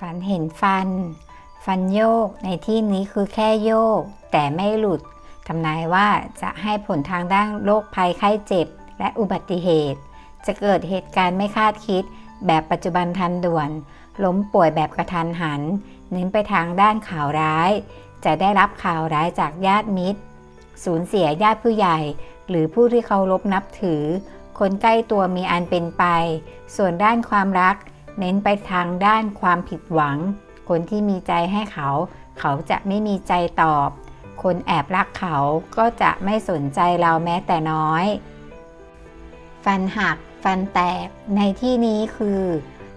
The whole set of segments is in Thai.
ฝันเห็นฟัน ฟันโยกในที่นี้คือแค่โยก แต่ไม่หลุดทำนายว่าจะให้ผลทางด้านโรคภัยไข้เจ็บ และอุบัติเหตุ จะเกิดเหตุการณ์ไม่คาดคิด แบบปัจจุบันทันด่วน ล้มป่วยแบบกระทันหัน เน้นไปทางด้านข่าวร้าย จะได้รับข่าวร้ายจากญาติมิตร สูญเสียญาติผู้ใหญ่ หรือผู้ที่เคารพนับถือ คนใกล้ตัวมีอันเป็นไป ส่วนด้านความรัก เน้นไปทางด้านความผิดหวัง คนที่มีใจให้เขา เขาจะไม่มีใจตอบ คนแอบรักเขาก็จะไม่สนใจเราแม้แต่น้อย ฟันหัก ฟันแตก ในที่นี้คือ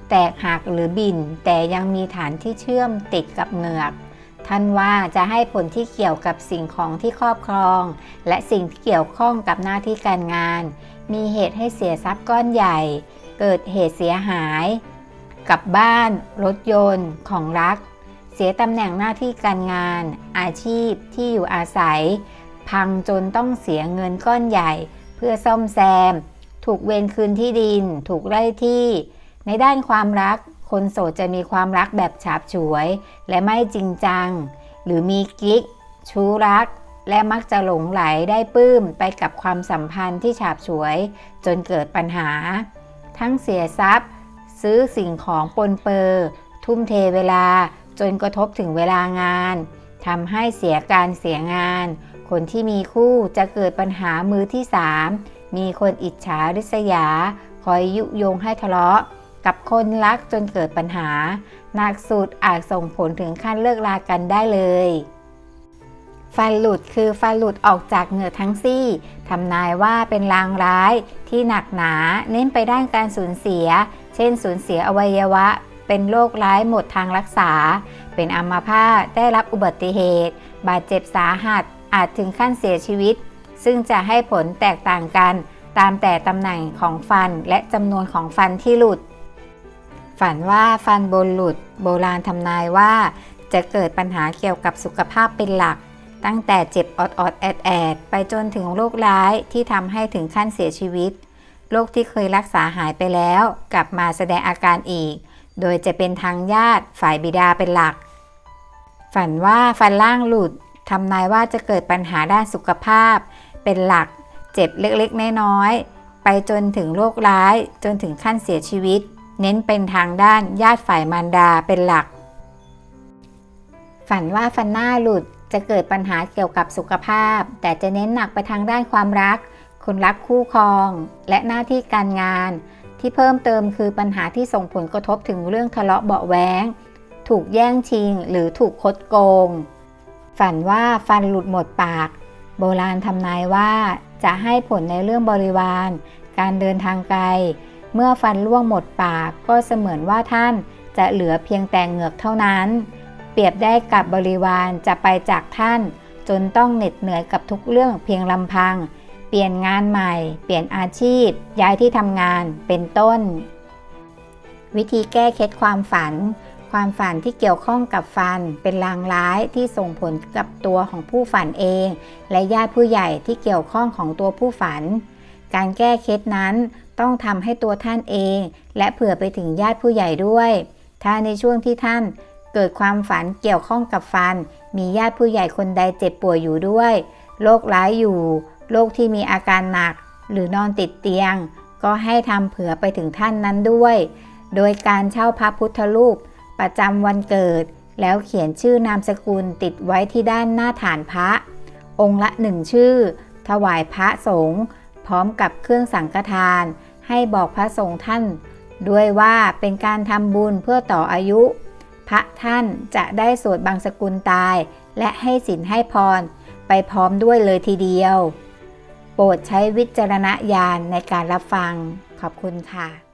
แตกหักหรือบิน แต่ยังมีฐานที่เชื่อมติดกับเหงือกท่านว่าจะให้ผลที่เกี่ยวกับสิ่งของที่ครอบครอง และสิ่งที่เกี่ยวข้องกับหน้าที่การงาน มีเหตุให้เสียทรัพย์ก้อนใหญ่ เกิดเหตุเสียหาย กับบ้าน รถยนต์ ของรัก เสียตำแหน่งหน้าที่การงาน อาชีพที่อยู่อาศัย พังจนต้องเสียเงินก้อนใหญ่ เพื่อซ่อมแซม ถูกเวรคืนที่ดิน ถูกไล่ที่ ในด้านความรัก คนโสดจะมีความรักแบบฉาบฉวย และไม่จริงจัง หรือมีกิ๊ก ชู้รักและมักจะหลงไหลได้ปลื้มไปกับความสัมพันธ์ที่ฉาบฉวย จนเกิดปัญหา ทั้งเสียทรัพย์ ซื้อสิ่งของปนเปอร์ทุ่มเทเวลาจนกระทบถึงเวลางานทำให้เสียการเสียงาน คนที่มีคู่จะเกิดปัญหามือที่สามมีคนอิจฉาริษยา คอยยุยงให้ทะเลาะ กับคนรักจนเกิดปัญหาหนักสุดอาจส่งผลถึงขั้นเลิกลากันได้เลย ฟันหลุดคือฟันหลุดออกจากเหงือกทั้งซี่ทำนายว่าเป็นลางร้ายที่หนักหนาเน้นไปด้านการสูญเสีย เช่นสูญเสียอวัยวะ เป็นโรคร้ายหมดทางรักษา เป็นอัมพาตได้รับอุบัติเหตุ บาดเจ็บสาหัส อาจถึงขั้นเสียชีวิต ซึ่งจะให้ผลแตกต่างกัน ตามแต่ตำแหน่งของฟันและจำนวนของฟันที่หลุด ฝันว่าฟันบนหลุด โบราณทำนายว่า จะเกิดปัญหาเกี่ยวกับสุขภาพเป็นหลัก ตั้งแต่เจ็บออดๆแอดแอดไปจนถึงโรคร้ายที่ทำให้ถึงขั้นเสียชีวิต โรคที่เคยรักษาหายไปแล้ว กลับมาแสดงอาการอีก โดยจะเป็นทางญาติฝ่ายบิดาเป็นหลัก ฝันว่าฟันล่างหลุดทำนายว่าจะเกิดปัญหาด้านสุขภาพ เป็นหลัก เจ็บเล็กๆ น้อยๆ ไปจนถึงโรคร้าย จนถึงขั้นเสียชีวิต เน้นเป็นทางด้านญาติฝ่ายมารดาเป็นหลัก ฝันว่าฟันหน้าหลุด จะเกิดปัญหาเกี่ยวกับสุขภาพ แต่จะเน้นหนักไปทางด้านความรัก คนรักคู่ครอง และหน้าที่การงาน ที่เพิ่มเติมคือปัญหาที่ส่งผลกระทบถึงเรื่องทะเลาะเบาแว้งถูกแย่งชิง หรือถูกคดโกง ฝันว่าฟันหลุดหมดปาก โบราณทำนายว่าจะให้ผลในเรื่องบริวาร การเดินทางไกล เมื่อฟันร่วงหมดปากก็เสมือนว่าท่านจะเหลือเพียงแต่เหงือกเท่านั้น ปรียบได้กับบริวารจะไปจากท่าน จนต้องเหน็ดเหนื่อยกับทุกเรื่องเพียงลำพัง เปลี่ยนงานใหม่ เปลี่ยนอาชีพ ย้ายที่ทำงานเป็นต้น วิธีแก้เคล็ดความฝัน ความฝันที่เกี่ยวข้องกับฟันเป็นลางร้ายที่ส่งผลกับตัวของผู้ฝันเอง และญาติผู้ใหญ่ที่เกี่ยวข้องของตัวผู้ฝัน การแก้เคล็ดนั้นต้องทำให้ตัวท่านเอง และเผื่อไปถึงญาติผู้ใหญ่ด้วย ถ้าในช่วงที่ท่าน เกิดความฝันเกี่ยวข้องกับฟัน มีญาติผู้ใหญ่คนใดเจ็บป่วยอยู่ด้วย โรคร้ายอยู่ โรคที่มีอาการหนัก หรือนอนติดเตียง ก็ให้ทำเผื่อไปถึงท่านนั้นด้วย โดยการเช่าพระพุทธรูป ประจำวันเกิด แล้วเขียนชื่อนามสกุลติดไว้ที่ด้านหน้าฐานพระ องค์ละหนึ่งชื่อ ถวายพระสงฆ์พร้อมกับเครื่องสังฆทาน ให้บอกพระสงฆ์ท่าน ด้วยว่าเป็นการทำบุญเพื่อต่ออายุ พระท่านจะได้สวดบางสกุลตาย และให้สินให้พร ไปพร้อมด้วยเลยทีเดียว โปรดใช้วิจารณญาณในการรับฟังขอบคุณค่ะ